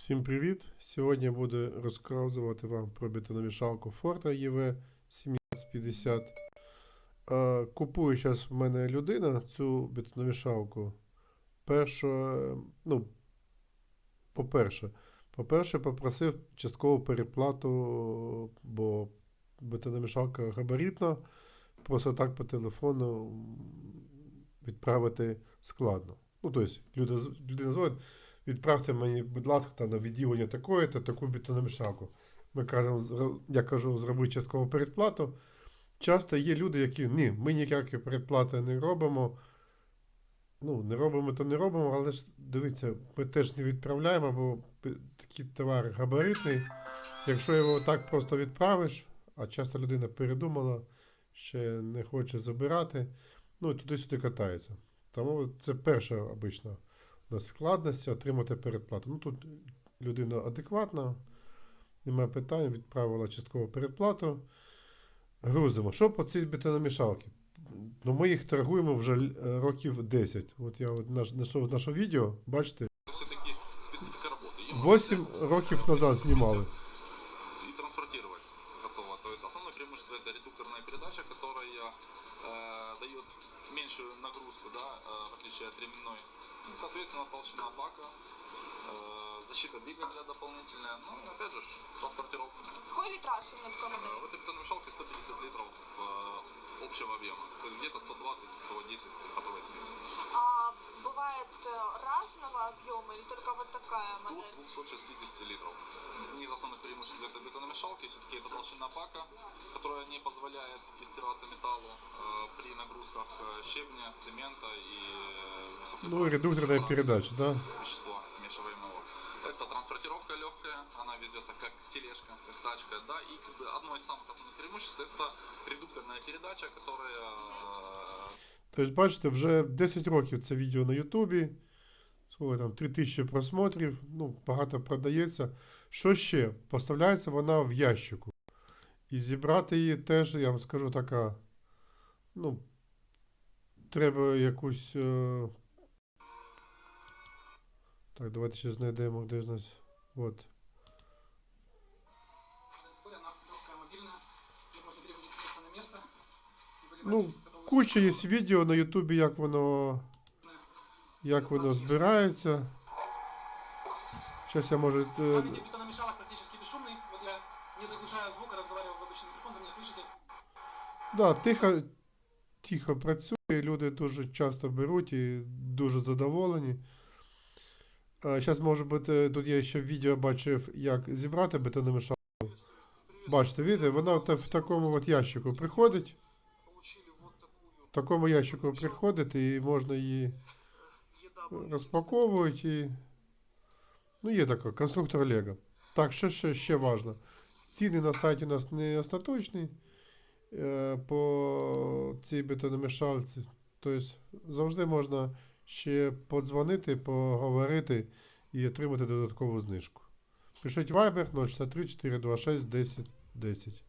Всім привіт! Сьогодні буду розказувати вам про бетономішалку Forta EV 1750. Е, Купує зараз в мене людина цю бетономішалку. Перше, ну, по-перше, по-перше, попросив часткову переплату, бо бетономішалка габаритна. Просто так по телефону відправити складно. Ну, тобто, люди, людина дзвонить, відправте мені, будь ласка, там, на відділення такої та таку бетономішалку. Ми кажемо, я кажу, зробити часткову передплату. Часто є люди, які ні, ми ніякі передплати не робимо. Ну, не робимо, то не робимо, але ж дивіться, ми теж не відправляємо, бо такий товар габаритний. Якщо його так просто відправиш, а часто людина передумала, ще не хоче забирати, ну туди-сюди катається. Тому це перша обична у складності отримати передплату. Ну тут людина адекватна, немає питань, відправила часткову передплату. Грузимо. Що по цій бетономішалки? Ну, ми їх торгуємо вже е, років 10. От я от наш, знайшов наше відео, бачите, все-таки специфика работы. 8 років назад знімали. Основное преимущество это редукторная передача, которая э, дает меньшую нагрузку, да, э, в отличие от ременной. Ну, соответственно, толщина бака, э, защита двигателя дополнительная, ну и опять же транспортировка. Какой литраж у меня такой Э, модели? в этой бетономешалке 150 литров э, общего объема, то есть где-то 120-110 готовой смеси. А бывает э, разного объема или только вот такая До модель? 260 литров. Одни из основных бетономешалки все-таки это толщина бака, которая не позволяет истираться металлу э, при нагрузках э, щебня, цемента и э, высокой Ну і редукторна передача, да? вещества смешиваемого. Это транспортировка легкая, она везется как тележка, как тачка, да, и как бы одно из самых основных преимуществ это редукторная передача, которая э, Тобто, бачите, вже 10 років це відео на Ютубі. Сколько там 3000 просмотрів, ну, багато продається. Що ще? Поставляється вона в ящику. І зібрати її теж, я вам скажу, така. Ну, треба якусь. Е... Так, давайте ще знайдемо, де нас. От. Ну, Куча є відео на Ютубі, як воно Як воно збирається. Зараз я може. е, Маленький бетономешалок практически бесшумный. Вот я, не заглушая звука, разговариваю в обычный микрофон, вы меня слышите? Да, тихо, тихо працює, люди дуже часто беруть і дуже задоволені. Зараз, може бути, тут я ще відео бачив, як зібрати бетономішалку. Бачите, видите, вона в та- в такому от ящику приходить. В такому ящику приходить і можна її розпаковувати. І... Ну, є таке, конструктор Лего. Так, що ще, ще важливо. Ціни на сайті у нас не остаточні е, по цій бетономішалці. Тобто завжди можна ще подзвонити, поговорити і отримати додаткову знижку. Пишіть Viber 063 426 10 10.